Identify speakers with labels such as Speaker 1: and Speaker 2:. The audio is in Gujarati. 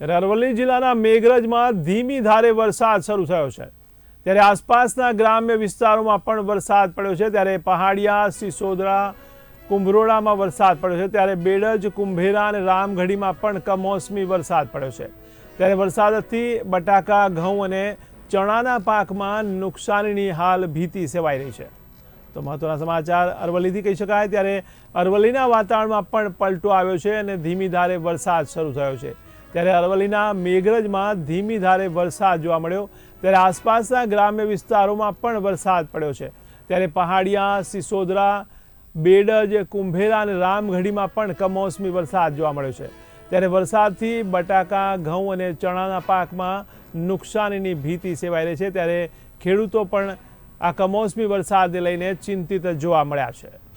Speaker 1: ત્યારે અરવલ્લી જિલ્લાના મેઘરજમાં ધીમી ધારે વરસાદ શરૂ થયો છે. ત્યારે આસપાસના ગ્રામ્ય વિસ્તારોમાં પણ વરસાદ પડ્યો છે. ત્યારે પહાડિયા, સિસોદરા કુંભરોડામાં વરસાદ પડ્યો છે. ત્યારે બેડજ, કુંભેરા અને રામગઢીમાં પણ કમોસમી વરસાદ પડ્યો છે. ત્યારે વરસાદથી બટાકા, ઘઉં અને ચણાના પાકમાં નુકસાનીની હાલ ભીતિ સેવાઈ રહી છે. તો મહત્વના સમાચાર અરવલ્લીથી કહી શકાય. ત્યારે અરવલ્લીના વાતાવરણમાં પણ પલટો આવ્યો છે અને ધીમી ધારે વરસાદ શરૂ થયો છે. ત્યારે અરવલ્લીના મેઘરજમાં ધીમી ધારે વરસાદ જોવા મળ્યો. ત્યારે આસપાસના ગ્રામ્ય વિસ્તારોમાં પણ વરસાદ પડ્યો છે. ત્યારે પહાડિયા, સિસોદરા, બેડજ કુંભેરા અને રામગઢીમાં પણ કમોસમી વરસાદ જોવા મળ્યો છે. ત્યારે વરસાદથી બટાકા, ઘઉં અને ચણાના પાકમાં નુકસાનીની ભીતિ સેવાઈ રહી છે. ત્યારે ખેડૂતો પણ આ કમોસમી વરસાદને લઈને ચિંતિત જોવા મળ્યા છે.